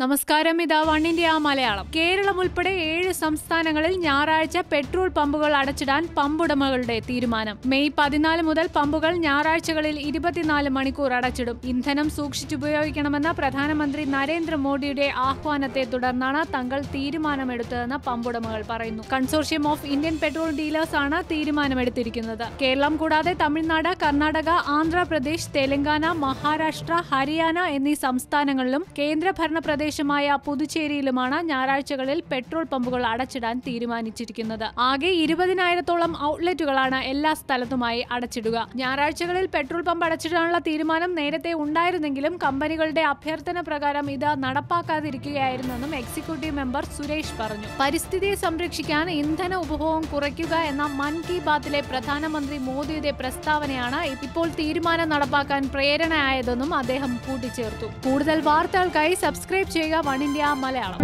നമസ്കാരം. ഇതാ one India Malayalam. Keralam ഉൾപ്പെടെ ഏഴ് സംസ്ഥാനങ്ങളിൽ ഞായറാഴ്ച പെട്രോൾ പമ്പുകൾ അടച്ചിടാൻ പമ്പുടമകളുടെ തീരുമാനം. മെയ് പതിനാല് മുതൽ പമ്പുകൾ ഞായറാഴ്ചകളിൽ ഇരുപത്തിനാല് മണിക്കൂർ അടച്ചിടും. ഇന്ധനം സൂക്ഷിച്ചുപയോഗിക്കണമെന്ന പ്രധാനമന്ത്രി നരേന്ദ്രമോദിയുടെ ആഹ്വാനത്തെ തുടർന്നാണ് തങ്ങൾ തീരുമാനമെടുത്തതെന്ന് പമ്പുടമകൾ പറയുന്നു. Consortium of Indian petrol dealers ആണ് തീരുമാനമെടുത്തിരിക്കുന്നത്. കേരളം കൂടാതെ തമിഴ്നാട് കർണാടക ആന്ധ്രാപ്രദേശ് തെലങ്കാന മഹാരാഷ്ട്ര ഹരിയാന എന്നീ സംസ്ഥാനങ്ങളിലും കേന്ദ്രഭരണ പ്രദേശമായ പുതുച്ചേരിയിലുമാണ് ഞായറാഴ്ചകളിൽ പെട്രോൾ പമ്പുകൾ അടച്ചിടാൻ തീരുമാനിച്ചിരിക്കുന്നത്. ആകെ ഇരുപതിനായിരത്തോളം ഔട്ട്ലെറ്റുകളാണ് എല്ലാ സ്ഥലത്തുമായി അടച്ചിടുക. ഞായറാഴ്ചകളിൽ പെട്രോൾ പമ്പ് അടച്ചിടാനുള്ള തീരുമാനം നേരത്തെ ഉണ്ടായിരുന്നെങ്കിലും കമ്പനികളുടെ അഭ്യർത്ഥന പ്രകാരം ഇത് നടപ്പാക്കാതിരിക്കുകയായിരുന്നെന്നും എക്സിക്യൂട്ടീവ് മെമ്പർ സുരേഷ് പറഞ്ഞു. പരിസ്ഥിതിയെ സംരക്ഷിക്കാൻ ഇന്ധന ഉപഭോഗം കുറയ്ക്കുക എന്ന മൻ കി ബാത്തിലെ പ്രധാനമന്ത്രി മോദിയുടെ പ്രസ്താവനയാണ് ഇപ്പോൾ തീരുമാനം നടപ്പാക്കാൻ പ്രേരണയായതെന്നും അദ്ദേഹം കൂട്ടിച്ചേർത്തു. കൂടുതൽ വാർത്തകൾക്കായി സബ്സ്ക്രൈബ് ചെയ്യുക വൺ ഇന്ത്യ മലയാളം.